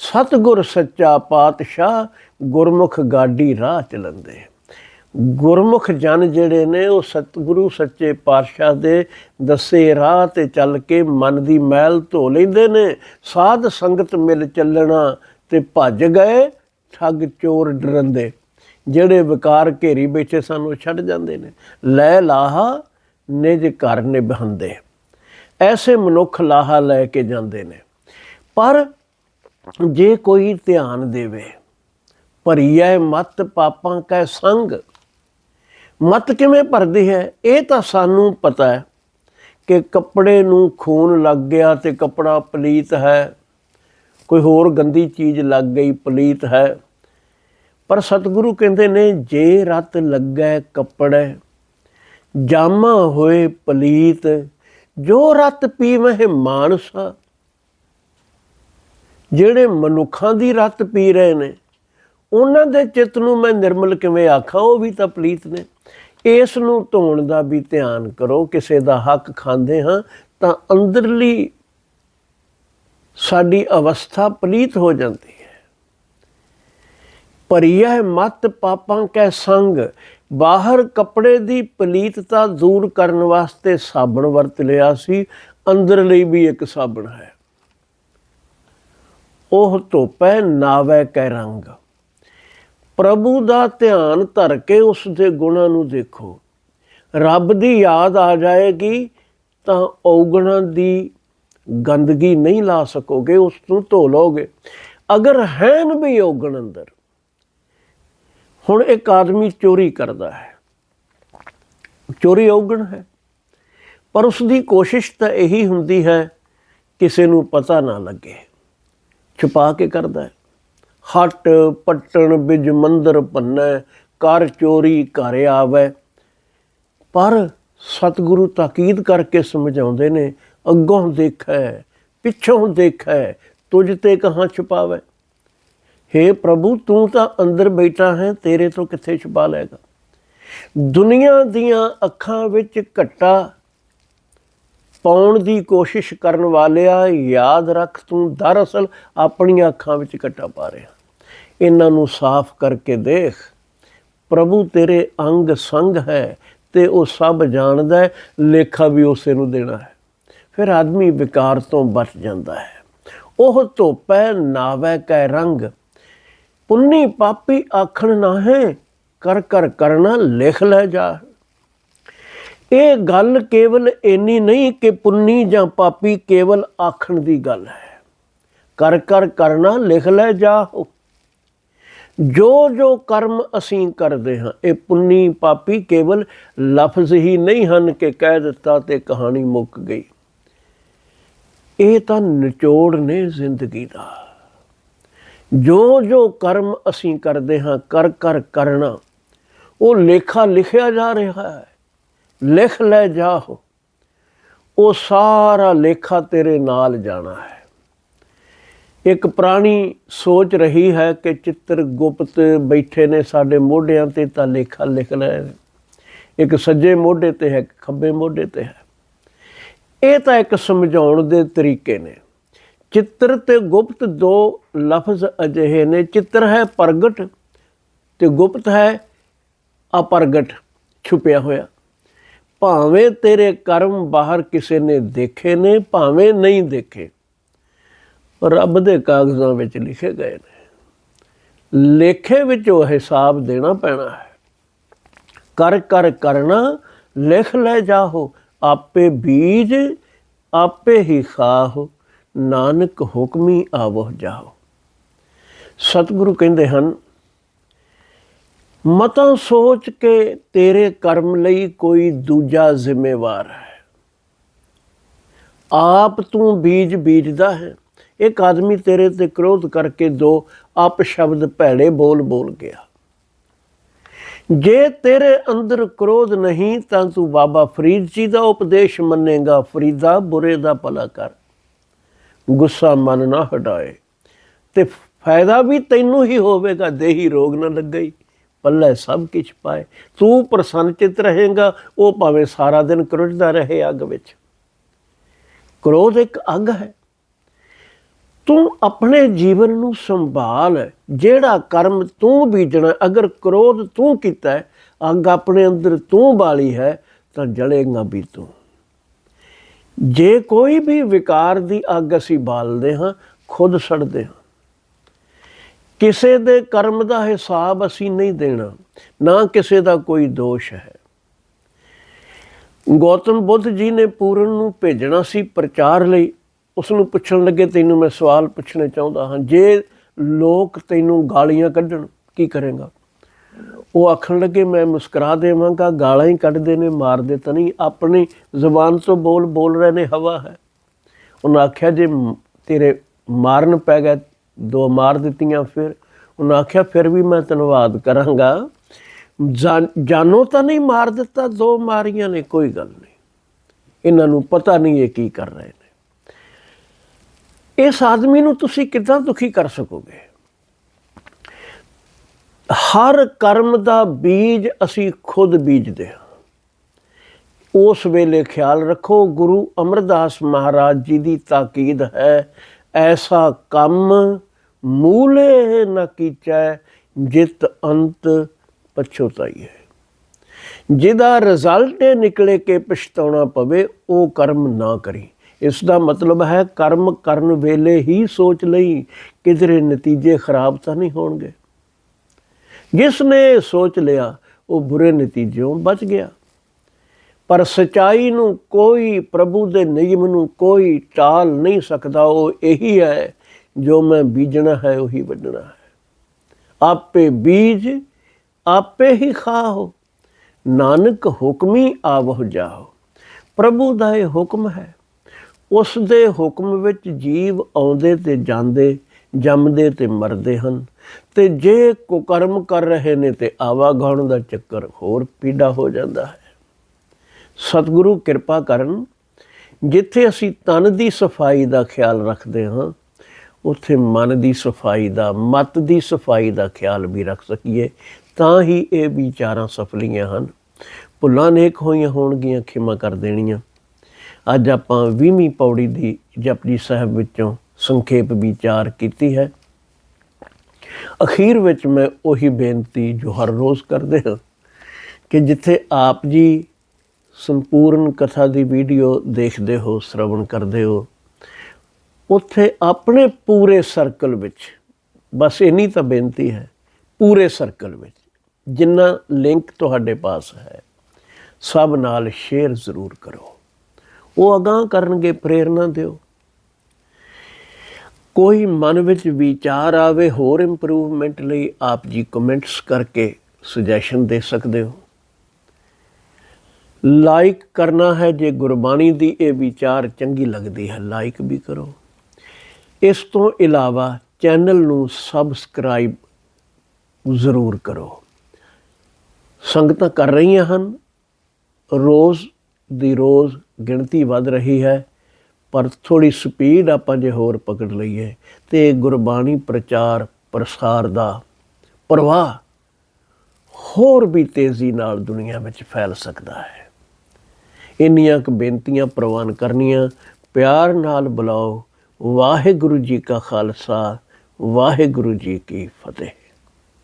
Speaker 1: ਸਤਗੁਰ ਸੱਚਾ ਪਾਤਸ਼ਾਹ ਗੁਰਮੁਖ ਗਾਡੀ ਰਾਹ ਚਲੰਦੇ ਗੁਰਮੁਖ ਜਨ ਜਿਹੜੇ ਨੇ, ਉਹ ਸਤਿਗੁਰੂ ਸੱਚੇ ਪਾਤਸ਼ਾਹ ਦੇ ਦੱਸੇ ਰਾਹ ਤੇ ਚੱਲ ਕੇ ਮਨ ਦੀ ਮੈਲ ਧੋ ਲੈਂਦੇ ਨੇ। ਸਾਧ ਸੰਗਤ ਮਿਲ ਚੱਲਣਾ ਤੇ ਭੱਜ ਗਏ, ਠੱਗ ਚੋਰ ਡਰੰਦੇ। ਜਿਹੜੇ ਵਿਕਾਰ ਘੇਰੀ ਬੈਠੇ ਸਾਨੂੰ ਛੱਡ ਜਾਂਦੇ ਨੇ। ਲੈ ਲਾਹਾ, ਨਿਜ ਘਰ ਨਿਭੰਦੇ ਐਸੇ ਮਨੁੱਖ ਲਾਹਾ ਲੈ ਕੇ ਜਾਂਦੇ ਨੇ। ਪਰ ਜੇ ਕੋਈ ਧਿਆਨ ਦੇਵੇ, ਭਰੀਐ ਮਤ ਪਾਪਾਂ ਕੈ ਸੰਗ। ਮਤ ਕਿਵੇਂ ਭਰਦੀ ਹੈ? ਇਹ ਤਾਂ ਸਾਨੂੰ ਪਤਾ ਹੈ ਕਿ ਕੱਪੜੇ ਨੂੰ ਖੂਨ ਲੱਗ ਗਿਆ ਤੇ ਕੱਪੜਾ ਪਲੀਤ ਹੈ। ਕੋਈ ਹੋਰ ਗੰਦੀ ਚੀਜ਼ ਲੱਗ ਗਈ, ਪਲੀਤ ਹੈ। ਪਰ ਸਤਿਗੁਰੂ ਕਹਿੰਦੇ ਨੇ, ਜੇ ਰਤ ਲੱਗੈ ਕੱਪੜੇ, ਜਾਮਾ ਹੋਏ ਪਲੀਤ, ਜੋ ਰਤ ਪੀਵਹਿ ਮਾਨਸਾ ਜਿਹੜੇ ਮਨੁੱਖਾਂ ਦੀ ਰਤ ਪੀ ਰਹੇ ਨੇ, ਉਹਨਾਂ ਦੇ ਚਿੱਤ ਨੂੰ ਮੈਂ ਨਿਰਮਲ ਕਿਵੇਂ ਆਖਾਂ, ਉਹ ਵੀ ਤਾਂ ਪਲੀਤ ਨੇ। ਇਸ ਨੂੰ ਧੋਣ ਦਾ ਵੀ ਧਿਆਨ ਕਰੋ, ਕਿਸੇ ਦਾ ਹੱਕ ਖਾਂਦੇ ਹਾਂ, ਤਾਂ ਅੰਦਰਲੀ ਸਾਡੀ ਅਵਸਥਾ ਪਲੀਤ ਹੋ ਜਾਂਦੀ ਹੈ। ਭਰੀਐ ਮਤ ਪਾਪਾਂ ਕੈ ਸੰਗ, ਬਾਹਰ ਕੱਪੜੇ ਦੀ ਪਲੀਤਤਾ ਦੂਰ ਕਰਨ ਵਾਸਤੇ ਸਾਬਣ ਵਰਤ ਲਿਆ ਸੀ ਅੰਦਰ ਲਈ ਵੀ ਇੱਕ ਸਾਬਣ ਹੈ। ਉਹ ਧੋਪੈ ਨਾਵੈ ਕੈ ਰੰਗ। ਪ੍ਰਭੂ ਦਾ ਧਿਆਨ ਧਰ ਕੇ ਉਸ ਦੇ ਗੁਣਾਂ ਨੂੰ ਦੇਖੋ। ਰੱਬ ਦੀ ਯਾਦ ਆ ਜਾਏਗੀ ਤਾਂ ਔਗਣਾਂ ਦੀ ਗੰਦਗੀ ਨਹੀਂ ਲਾ ਸਕੋਗੇ, ਉਸ ਨੂੰ ਧੋ ਲੋਗੇ ਅਗਰ ਹੈਨ ਵੀ ਔਗਣ ਅੰਦਰ, ਹੁਣ ਇੱਕ ਆਦਮੀ ਚੋਰੀ ਕਰਦਾ ਹੈ। ਚੋਰੀ ਔਗਣ ਹੈ। ਪਰ ਉਸ ਦੀ ਕੋਸ਼ਿਸ਼ ਤਾਂ ਇਹੀ ਹੁੰਦੀ ਹੈ, ਕਿਸੇ ਨੂੰ ਪਤਾ ਨਾ ਲੱਗੇ। ਛੁਪਾ ਕੇ ਕਰਦਾ ਹੈ। ਹਟ ਪੱਟਣ ਬਿਜ ਮੰਦਰ ਭੰਨੈ ਕਰ ਚੋਰੀ ਘਰ ਆਵੇ। ਪਰ ਸਤਿਗੁਰੂ ਤਾਕੀਦ ਕਰਕੇ ਸਮਝਾਉਂਦੇ ਨੇ, ਅੱਗੋਂ ਦੇਖੈ, ਪਿੱਛੋਂ ਦੇਖੈ, ਤੁਝ ਤੇ ਕਹਾਂ ਛੁਪਾਵੇ। हे ਪ੍ਰਭੂ, ਤੂੰ ਤਾਂ ਅੰਦਰ ਬੈਠਾ ਹੈ, ਤੇਰੇ ਤੋਂ ਕਿੱਥੇ ਛੁਪਾ ਲਏਗਾ? ਦੁਨੀਆ ਦੀਆਂ ਅੱਖਾਂ ਵਿੱਚ ਘੱਟਾ ਪਾਉਣ ਦੀ ਕੋਸ਼ਿਸ਼ ਕਰਨ ਵਾਲਿਆ, ਯਾਦ ਰੱਖ ਤੂੰ ਦਰਅਸਲ ਆਪਣੀਆਂ ਅੱਖਾਂ ਵਿੱਚ ਕੱਟਾ ਪਾ ਰਿਹਾ। ਇਹਨਾਂ ਨੂੰ ਸਾਫ਼ ਕਰਕੇ ਦੇਖ, ਪ੍ਰਭੂ ਤੇਰੇ ਅੰਗ ਸੰਗ ਹੈ ਤੇ ਉਹ ਸਭ ਜਾਣਦਾ ਹੈ, ਲੇਖਾ ਵੀ ਉਸੇ ਨੂੰ ਦੇਣਾ ਹੈ। ਫਿਰ ਆਦਮੀ ਵਿਕਾਰ ਤੋਂ ਬਚ ਜਾਂਦਾ ਹੈ। ਉਹ ਧੋਪੈ, ਨਾਵੈ ਕੈ ਰੰਗ, ਪੁੰਨੀ ਪਾਪੀ ਆਖਣ ਨਾ ਹੈ ਕਰ ਕਰ ਕਰਨਾ ਲਿਖ ਲੈ ਜਾ। ਇਹ ਗੱਲ ਕੇਵਲ ਇੰਨੀ ਨਹੀਂ ਕਿ ਪੁੰਨੀ ਜਾਂ ਪਾਪੀ ਕੇਵਲ ਆਖਣ ਦੀ ਗੱਲ ਹੈ। ਕਰ ਕਰ ਕਰਨਾ ਲਿਖ ਲੈ ਜਾਓ ਜੋ ਜੋ ਕਰਮ ਅਸੀਂ ਕਰਦੇ ਹਾਂ, ਇਹ ਪੁੰਨੀ ਪਾਪੀ ਕੇਵਲ ਲਫ਼ਜ਼ ਹੀ ਨਹੀਂ ਹਨ ਕਿ ਕਹਿ ਦਿੱਤਾ ਤੇ ਕਹਾਣੀ ਮੁੱਕ ਗਈ। ਇਹ ਤਾਂ ਨਿਚੋੜ ਨੇ ਜ਼ਿੰਦਗੀ ਦਾ। ਜੋ ਜੋ ਕਰਮ ਅਸੀਂ ਕਰਦੇ ਹਾਂ, ਕਰ ਕਰ ਕਰਨਾ, ਉਹ ਲੇਖਾ ਲਿਖਿਆ ਜਾ ਰਿਹਾ ਹੈ। ਲਿਖ ਲੈ ਜਾਓ ਉਹ ਸਾਰਾ ਲੇਖਾ ਤੇਰੇ ਨਾਲ ਜਾਣਾ ਹੈ। ਇੱਕ ਪ੍ਰਾਣੀ ਸੋਚ ਰਹੀ ਹੈ ਕਿ ਚਿੱਤਰ ਗੁਪਤ ਬੈਠੇ ਨੇ ਸਾਡੇ ਮੋਢਿਆਂ ਤੇ ਤਾਂ ਲੇਖਾ ਲਿਖ ਲੈ। ਇੱਕ ਸੱਜੇ ਮੋਢੇ ਤੇ ਹੈ, ਇੱਕ ਖੱਬੇ ਮੋਢੇ ਤੇ ਹੈ। ਇਹ ਤਾਂ ਇੱਕ ਸਮਝਾਉਣ ਦੇ ਤਰੀਕੇ ਨੇ। ਚਿੱਤਰ ਤੇ ਗੁਪਤ ਦੋ ਲਫ਼ਜ਼ ਅਜਿਹੇ ਨੇ। ਚਿੱਤਰ ਹੈ ਪ੍ਰਗਟ ਤੇ ਗੁਪਤ ਹੈ ਅਪਰਗਟ, ਛੁਪਿਆ ਹੋਇਆ। ਭਾਵੇਂ ਤੇਰੇ ਕਰਮ ਬਾਹਰ ਕਿਸੇ ਨੇ ਦੇਖੇ ਨੇ, ਭਾਵੇਂ ਨਹੀਂ ਦੇਖੇ, ਰੱਬ ਦੇ ਕਾਗਜ਼ਾਂ ਵਿੱਚ ਲਿਖੇ ਗਏ ਨੇ। ਲੇਖੇ ਵਿੱਚ ਉਹ ਹਿਸਾਬ ਦੇਣਾ ਪੈਣਾ ਹੈ। ਕਰ ਕਰ ਕਰਨਾ, ਲਿਖ ਲੈ ਜਾਓ ਆਪੇ ਬੀਜ, ਆਪੇ ਹੀ ਖਾਓ ਨਾਨਕ ਹੁਕਮੀ ਆਵੋ ਜਾਹੋ। ਸਤਿਗੁਰੂ ਕਹਿੰਦੇ ਹਨ ਮਤਾਂ ਸੋਚ ਕੇ ਤੇਰੇ ਕਰਮ ਲਈ ਕੋਈ ਦੂਜਾ ਜ਼ਿੰਮੇਵਾਰ ਹੈ। ਆਪ ਤੂੰ ਬੀਜ ਬੀਜਦਾ ਹੈ। ਇੱਕ ਆਦਮੀ ਤੇਰੇ ਤੇ ਕ੍ਰੋਧ ਕਰਕੇ ਦੋ ਆਪ ਸ਼ਬਦ ਭੈੜੇ ਬੋਲ ਬੋਲ ਗਿਆ। ਜੇ ਤੇਰੇ ਅੰਦਰ ਕ੍ਰੋਧ ਨਹੀਂ ਤਾਂ ਤੂੰ ਬਾਬਾ ਫਰੀਦ ਜੀ ਦਾ ਉਪਦੇਸ਼ ਮੰਨੇਗਾ, ਫਰੀਦਾ ਬੁਰੇ ਦਾ ਭਲਾ ਕਰ। ਗੁੱਸਾ ਮਨ ਨਾ ਹਟਾਏ ਤੇ ਫਾਇਦਾ ਵੀ ਤੈਨੂੰ ਹੀ ਹੋਵੇਗਾ, ਦੇਹੀ ਰੋਗ ਨਾ ਲੱਗਈ। ਪੱਲੇ ਸਭ ਕੁਝ ਪਾਏ। ਤੂੰ ਪ੍ਰਸੰਨਚਿਤ ਰਹੇਗਾ, ਉਹ ਭਾਵੇਂ ਸਾਰਾ ਦਿਨ ਕਰੁੱਟਦਾ ਰਹੇ ਅੱਗ ਵਿੱਚ। ਕ੍ਰੋਧ ਇੱਕ ਅੱਗ ਹੈ। ਤੂੰ ਆਪਣੇ ਜੀਵਨ ਨੂੰ ਸੰਭਾਲ। ਜਿਹੜਾ ਕਰਮ ਤੂੰ ਬੀਜਣਾ, ਅਗਰ ਕ੍ਰੋਧ ਤੂੰ ਕੀਤਾ ਅੱਗ ਆਪਣੇ ਅੰਦਰ ਤੂੰ ਬਾਲੀ ਹੈ, ਤਾਂ ਜਲੇਗਾ ਵੀ ਤੂੰ। ਜੇ ਕੋਈ ਵੀ ਵਿਕਾਰ ਦੀ ਅੱਗ ਅਸੀਂ ਬਾਲਦੇ ਹਾਂ, ਖੁਦ ਸੜਦੇ ਹਾਂ। ਕਿਸੇ ਦੇ ਕਰਮ ਦਾ ਹਿਸਾਬ ਅਸੀਂ ਨਹੀਂ ਦੇਣਾ, ਨਾ ਕਿਸੇ ਦਾ ਕੋਈ ਦੋਸ਼ ਹੈ। ਗੌਤਮ ਬੁੱਧ ਜੀ ਨੇ ਪੂਰਨ ਨੂੰ ਭੇਜਣਾ ਸੀ ਪ੍ਰਚਾਰ ਲਈ। ਉਸ ਨੂੰ ਪੁੱਛਣ ਲੱਗੇ, ਤੈਨੂੰ ਮੈਂ ਸਵਾਲ ਪੁੱਛਣਾ ਚਾਹੁੰਦਾ ਹਾਂ, ਜੇ ਲੋਕ ਤੈਨੂੰ ਗਾਲੀਆਂ ਕੱਢਣ, ਕੀ ਕਰੇਗਾ? ਉਹ ਆਖਣ ਲੱਗੇ, ਮੈਂ ਮੁਸਕਰਾ ਦੇਵਾਂਗਾ, ਗਾਲਾਂ ਹੀ ਕੱਢਦੇ ਨੇ ਮਾਰਦੇ ਤਾਂ ਨਹੀਂ, ਆਪਣੀ ਜ਼ੁਬਾਨ ਤੋਂ ਬੋਲ ਬੋਲ ਰਹੇ ਨੇ, ਹਵਾ ਹੈ। ਉਹਨਾਂ ਆਖਿਆ, ਜੇ ਤੇਰੇ ਮਾਰਨ ਪੈ ਗਿਆ ਦੋ ਮਾਰ ਦਿੱਤੀਆਂ ਫਿਰ। ਉਹਨਾਂ ਆਖਿਆ, ਫਿਰ ਵੀ ਮੈਂ ਧੰਨਵਾਦ ਕਰਾਂਗਾ। ਜਾਨੋ ਤਾਂ ਨਹੀਂ ਮਾਰ ਦਿੱਤਾ, ਦੋ ਮਾਰੀਆਂ ਨੇ, ਕੋਈ ਗੱਲ ਨਹੀਂ। ਇਹਨਾਂ ਨੂੰ ਪਤਾ ਨਹੀਂ ਇਹ ਕੀ ਕਰ ਰਹੇ ਨੇ। ਇਸ ਆਦਮੀ ਨੂੰ ਤੁਸੀਂ ਕਿੱਦਾਂ ਦੁਖੀ ਕਰ ਸਕੋਗੇ? ਹਰ ਕਰਮ ਦਾ ਬੀਜ ਅਸੀਂ ਖੁਦ ਬੀਜਦੇ ਹਾਂ। ਉਸ ਵੇਲੇ ਖਿਆਲ ਰੱਖੋ, ਗੁਰੂ ਅਮਰਦਾਸ ਮਹਾਰਾਜ ਜੀ ਦੀ ਤਾਕੀਦ ਹੈ ਐਸਾ ਕੰਮ ਮੂਲੇ ਨ ਕੀਚੈ, ਜਿਤ ਅੰਤ ਪਛੋਤਾਈ ਹੈ ਜਿਹਦਾ ਰਿਜ਼ਲਟ ਇਹ ਨਿਕਲੇ ਕਿ ਪਛਤਾਉਣਾ ਪਵੇ, ਉਹ ਕਰਮ ਨਾ ਕਰੀ। ਇਸ ਦਾ ਮਤਲਬ ਹੈ ਕਰਮ ਕਰਨ ਵੇਲੇ ਹੀ ਸੋਚ ਲਈ, ਕਿਧਰੇ ਨਤੀਜੇ ਖਰਾਬ ਤਾਂ ਨਹੀਂ ਹੋਣਗੇ। ਜਿਸ ਨੇ ਸੋਚ ਲਿਆ, ਉਹ ਬੁਰੇ ਨਤੀਜਿਓਂ ਬਚ ਗਿਆ। ਪਰ ਸਚਾਈ ਨੂੰ ਕੋਈ ਪ੍ਰਭੂ ਦੇ ਨਿਯਮ ਨੂੰ ਕੋਈ ਟਾਲ ਨਹੀਂ ਸਕਦਾ, ਉਹ ਇਹੀ ਹੈ, ਜੋ ਮੈਂ ਬੀਜਣਾ ਹੈ, ਉਹੀ ਵੱਢਣਾ ਹੈ। ਆਪੇ ਬੀਜ, ਆਪੇ ਹੀ ਖਾਓ। ਨਾਨਕ ਹੁਕਮੀ ਆਵਹੁ ਜਾਓ। ਪ੍ਰਭੂ ਦਾ ਇਹ ਹੁਕਮ ਹੈ। ਉਸ ਦੇ ਹੁਕਮ ਵਿੱਚ ਜੀਵ ਆਉਂਦੇ ਤੇ ਜਾਂਦੇ, ਜੰਮਦੇ ਤੇ ਮਰਦੇ ਹਨ। ਤੇ ਜੇ ਕੁਕਰਮ ਕਰ ਰਹੇ ਨੇ ਤੇ ਆਵਾਗਾਉਣ ਦਾ ਚੱਕਰ ਹੋਰ ਪੀੜਾ ਹੋ ਜਾਂਦਾ ਹੈ। ਸਤਿਗੁਰੂ ਕਿਰਪਾ ਕਰਨ, ਜਿੱਥੇ ਅਸੀਂ ਤਨ ਦੀ ਸਫ਼ਾਈ ਦਾ ਖਿਆਲ ਰੱਖਦੇ ਹਾਂ, ਉੱਥੇ ਮਨ ਦੀ ਸਫ਼ਾਈ ਦਾ, ਮਤ ਦੀ ਸਫ਼ਾਈ ਦਾ ਖਿਆਲ ਵੀ ਰੱਖ ਸਕੀਏ। ਤਾਂ ਹੀ ਇਹ ਵਿਚਾਰਾਂ ਸਫਲੀਆਂ ਹਨ। ਭੁੱਲਾਂ ਨੇਕ ਹੋਈਆਂ ਹੋਣਗੀਆਂ, ਖਿਮਾ ਕਰ ਦੇਣੀਆਂ। ਅੱਜ ਆਪਾਂ 20ਵੀਂ ਪੌੜੀ ਦੀ ਜਪਜੀ ਸਾਹਿਬ ਵਿੱਚੋਂ ਸੰਖੇਪ ਵਿਚਾਰ ਕੀਤੀ ਹੈ। ਅਖੀਰ ਵਿੱਚ ਮੈਂ ਉਹੀ ਬੇਨਤੀ ਜੋ ਹਰ ਰੋਜ਼ ਕਰਦੇ ਹਾਂ ਕਿ ਜਿੱਥੇ ਆਪ ਜੀ ਸੰਪੂਰਨ ਕਥਾ ਦੀ ਵੀਡੀਓ ਦੇਖਦੇ ਹੋ, ਸ਼ਰਵਣ ਕਰਦੇ ਹੋ, ਉੱਥੇ ਆਪਣੇ ਪੂਰੇ ਸਰਕਲ ਵਿੱਚ, ਬਸ ਇੰਨੀ ਤਾਂ ਬੇਨਤੀ ਹੈ, ਪੂਰੇ ਸਰਕਲ ਵਿੱਚ, ਜਿੰਨਾ ਲਿੰਕ ਤੁਹਾਡੇ ਪਾਸ ਹੈ, ਸਭ ਨਾਲ ਸ਼ੇਅਰ ਜ਼ਰੂਰ ਕਰੋ। ਉਹ ਅਗਾਹ ਕਰਨਗੇ ਪ੍ਰੇਰਣਾ ਦਿਓ। ਕੋਈ ਮਨ ਵਿੱਚ ਵਿਚਾਰ ਆਵੇ ਹੋਰ ਇੰਪਰੂਵਮੈਂਟ ਲਈ, ਆਪ ਜੀ ਕਮੈਂਟਸ ਕਰਕੇ ਸੁਜੈਸ਼ਨ ਦੇ ਸਕਦੇ ਹੋ। ਲਾਈਕ ਕਰਨਾ ਹੈ ਜੇ ਗੁਰਬਾਣੀ ਦੀ ਇਹ ਵਿਚਾਰ ਚੰਗੀ ਲੱਗਦੀ ਹੈ ਲਾਈਕ ਵੀ ਕਰੋ। ਇਸ ਤੋਂ ਇਲਾਵਾ ਚੈਨਲ ਨੂੰ ਸਬਸਕ੍ਰਾਈਬ ਜ਼ਰੂਰ ਕਰੋ। ਸੰਗਤਾਂ ਕਰ ਰਹੀਆਂ ਹਨ। ਰੋਜ਼ ਦੀ ਰੋਜ਼ ਗਿਣਤੀ ਵੱਧ ਰਹੀ ਹੈ, ਪਰ ਥੋੜੀ ਸਪੀਡ ਆਪਾਂ ਜੇ ਹੋਰ ਪਕੜ ਲਈਏ ਤੇ ਗੁਰਬਾਣੀ ਪ੍ਰਚਾਰ ਪ੍ਰਸਾਰ ਦਾ ਪ੍ਰਵਾਹ ਹੋਰ ਵੀ ਤੇਜ਼ੀ ਨਾਲ ਦੁਨੀਆ ਵਿੱਚ ਫੈਲ ਸਕਦਾ ਹੈ। ਇੰਨੀਆਂ ਕੁ ਬੇਨਤੀਆਂ ਪ੍ਰਵਾਨ ਕਰਨੀਆਂ। ਪਿਆਰ ਨਾਲ ਬੁਲਾਓ। ਵਾਹਿਗੁਰੂ ਜੀ ਕਾ ਖਾਲਸਾ, ਵਾਹਿਗੁਰੂ ਜੀ ਕੀ ਫਤਿਹ।